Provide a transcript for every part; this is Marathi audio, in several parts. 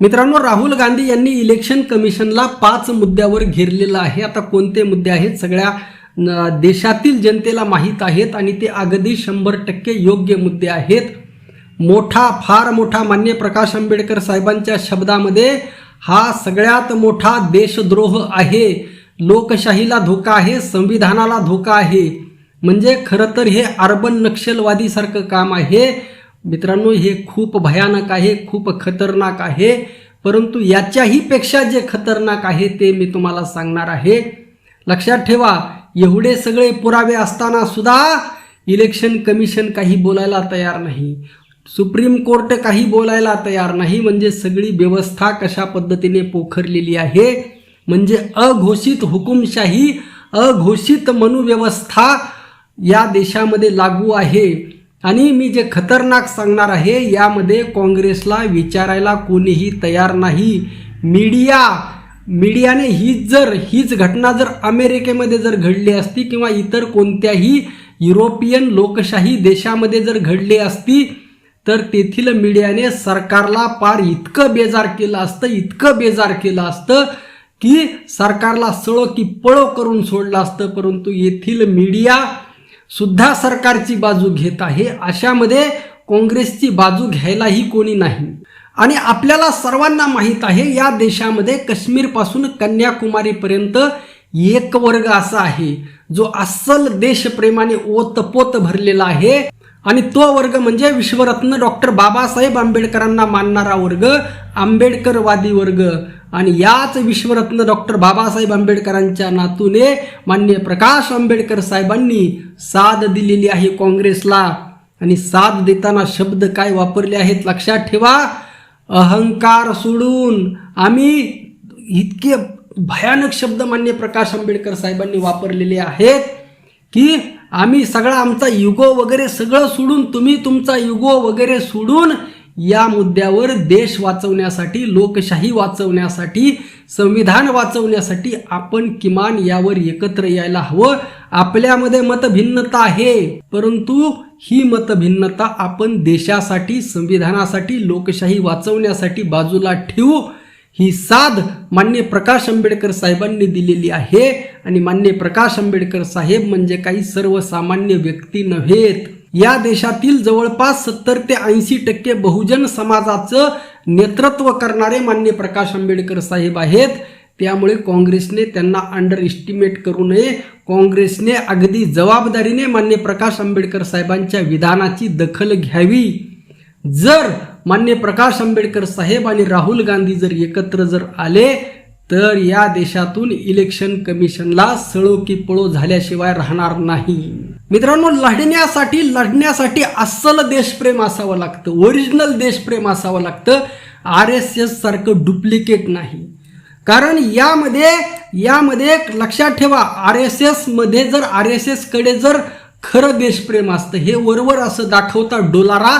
मित्रांनो राहुल गांधी यांनी इलेक्शन कमिशनला पाच मुद्द्यावर घेरलेलं आहे. आता कोणते मुद्दे आहेत? सगळ्या न- देशातील जनतेला माहीत आहेत आणि ते अगदी शंभर टक्के योग्य मुद्दे आहेत. मोठा फार मोठा मान्य प्रकाश आंबेडकर साहेबांच्या शब्दामध्ये हा सगळ्यात मोठा देशद्रोह आहे. लोकशाहीला धोका आहे संविधानाला धोका आहे. म्हणजे खरं तर हे अर्बन नक्षलवादीसारखं काम आहे. मित्रांनो हे खूप भयानक आहे खूप खतरनाक आहे परंतु याच्याही पेक्षा जे खतरनाक आहे ते मी तुम्हाला सांगणार आहे. लक्षात ठेवा एवढे सगळे पुरावे असताना सुद्धा इलेक्शन कमिशन काही बोलायला तयार नाही. सुप्रीम कोर्ट काही बोलायला तयार नाही म्हणजे सगळी व्यवस्था कशा पद्धतीने पोखरलेली आहे म्हणजे अघोषित हुकुमशाही अघोषित मनुव्यवस्था या देशामध्ये लागू आहे. आणि मी जे खतरनाक सांगणार आहे यामध्ये काँग्रेसला विचारायला कोणीही तयार नाही. मीडिया मीडियाने हीच जर हीच घटना जर अमेरिकेमध्ये जर घडली असती किंवा इतर कोणत्याही युरोपियन लोकशाही देशामध्ये जर घडली असती तर तेथील मीडियाने सरकारला पार इतकं बेजार केलं असतं इतकं बेजार केलं असतं की सरकारला सळो की पळो करून सोडलं असतं. परंतु येथील मीडिया सुद्धा सरकारची बाजू घेत आहे. अशामध्ये काँग्रेसची बाजू घ्यायलाही कोणी नाही. आणि आपल्याला सर्वांना माहीत आहे या देशामध्ये काश्मीरपासून कन्याकुमारीपर्यंत एक वर्ग असा आहे जो अस्सल देशप्रेमाने ओतपोत भरलेला आहे. आणि तो वर्ग म्हणजे विश्वरत्न डॉक्टर बाबासाहेब आंबेडकरांना मानणारा वर्ग आंबेडकरवादी वर्ग. आणि याच विश्वरत्न डॉक्टर बाबासाहेब आंबेडकरांच्या नातूने मान्य प्रकाश आंबेडकर साहेबांनी साथ दिलेली आहे काँग्रेसला. आणि साथ देताना शब्द काय वापरले आहेत लक्षात ठेवा. अहंकार सोडून आम्ही इतके भयानक शब्द मान्य प्रकाश आंबेडकर साहेबांनी वापरलेले आहेत की आम्ही सगळा आमचा युगो वगैरे सगळं सोडून तुम्ही तुमचा युगो वगैरे सोडून या मुद्द्यावर देश वाचवण्यासाठी लोकशाही वाचवण्यासाठी संविधान वाचवण्यासाठी आपण किमान यावर एकत्र यायला हवं. आपल्यामध्ये मतभिन्नता आहे परंतु ही मतभिन्नता आपण देशासाठी संविधानासाठी लोकशाही वाचवण्यासाठी बाजूला ठेवू. ही साध मान्य प्रकाश आंबेडकर साहेबांनी दिलेली आहे. आणि मान्य प्रकाश आंबेडकर साहेब म्हणजे काही सर्वसामान्य व्यक्ती नव्हेत. या देशातील जवळपास सत्तर ते ऐंशी टक्के बहुजन समाजाचं नेतृत्व करणारे मान्य प्रकाश आंबेडकर साहेब आहेत. त्यामुळे काँग्रेसने त्यांना अंडर एस्टिमेट करू नये. काँग्रेसने अगदी जबाबदारीने मान्य प्रकाश आंबेडकर साहेबांच्या विधानाची दखल घ्यावी. जर मान्य प्रकाश आंबेडकर साहेब आणि राहुल गांधी जर एकत्र जर आले तर या देशातून इलेक्शन कमिशनला सळो की पळो झाल्याशिवाय राहणार नाही. मित्रांनो लढण्यासाठी लढण्यासाठी अस्सल देशप्रेम असावं लागतं ओरिजिनल देशप्रेम असावं लागतं. आर एस एस सारखं डुप्लिकेट नाही. कारण यामध्ये यामध्ये लक्षात ठेवा आर एस एसमध्ये जर आर एस एसकडे जर खरं देशप्रेम असतं हे वरवर असं दाखवता डोलारा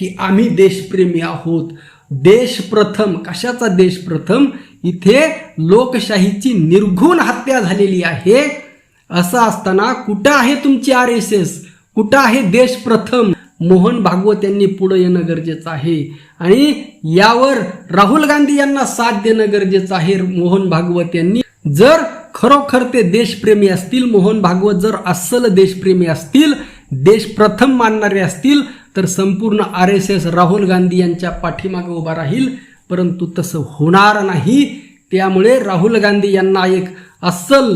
की आम्ही देशप्रेमी आहोत. देश प्रथम कशाचा देश प्रथम? इथे लोकशाहीची निर्घुण हत्या झालेली आहे. असं असताना कुठं आहे तुमची आर एस एस? कुठं आहे देश प्रथम? मोहन भागवत यांनी पुढे येणं गरजेचं आहे. आणि यावर राहुल गांधी यांना साथ देणं गरजेचं आहे मोहन भागवत यांनी. जर खरोखर ते देशप्रेमी असतील मोहन भागवत जर अस्सल देशप्रेमी असतील देश प्रथम मानणारे असतील तर संपूर्ण R S S Rahul Gandhi यांच्या पाठीमागे उभा राहील. परंतु तसं होणार नाही. त्यामुळे राहुल गांधी यांना एक अस्सल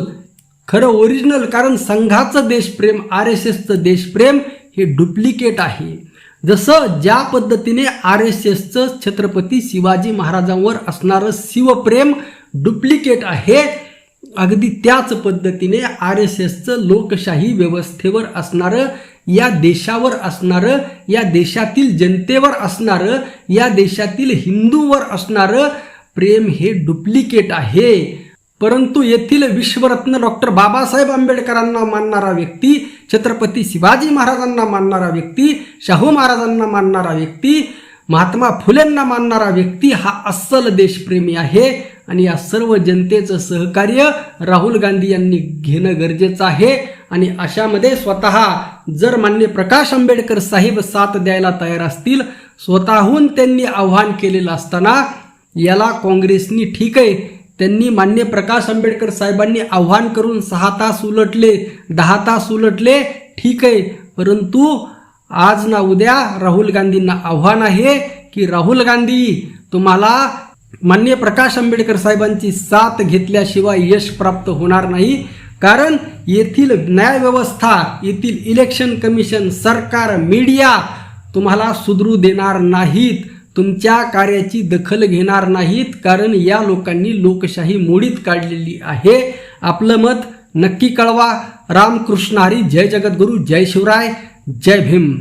खरं ओरिजिनल कारण संघाचं देशप्रेम आर एस एसचं देशप्रेम हे डुप्लिकेट आहे. जसं ज्या पद्धतीने आर एस एसचं छत्रपती शिवाजी महाराजांवर असणारं शिवप्रेम डुप्लिकेट आहे अगदी त्याच पद्धतीने आर एस एसचं लोकशाही व्यवस्थेवर असणारं या देशावर असणारं या देशातील जनतेवर असणारं या देशातील हिंदूवर असणारं प्रेम हे डुप्लिकेट आहे. परंतु येथील विश्वरत्न डॉक्टर बाबासाहेब आंबेडकरांना मानणारा व्यक्ती छत्रपती शिवाजी महाराजांना मानणारा व्यक्ती शाहू महाराजांना मानणारा व्यक्ती महात्मा फुलेंना मानणारा व्यक्ती हा अस्सल देशप्रेमी आहे. आणि या सर्व जनतेचं सहकार्य राहुल गांधी यांनी घेणं गरजेचं आहे. आणि अशामध्ये स्वतः जर मान्य प्रकाश आंबेडकर साहेब साथ द्यायला तयार असतील स्वतःहून त्यांनी आव्हान केलेलं असताना याला काँग्रेसनी ठीक आहे त्यांनी मान्य प्रकाश आंबेडकर साहेबांनी आव्हान करून सहा तास उलटले दहा तास उलटले ठीक आहे. परंतु आज ना उद्या राहुल गांधींना आव्हान आहे की राहुल गांधी तुम्हाला मान्य प्रकाश आंबेडकर साहेबांची साथ घेतल्याशिवाय यश प्राप्त होणार नाही. कारण येथील न्यायव्यवस्था येथील इलेक्शन कमिशन सरकार मीडिया तुम्हाला सुधरू देणार नाहीत तुमच्या कार्याची दखल घेणार नाहीत कारण या लोकांनी लोकशाही मोडीत काढलेली आहे. आपलं मत नक्की कळवा. रामकृष्ण हरी जय जगद्गुरू जय शिवराय जय भीम.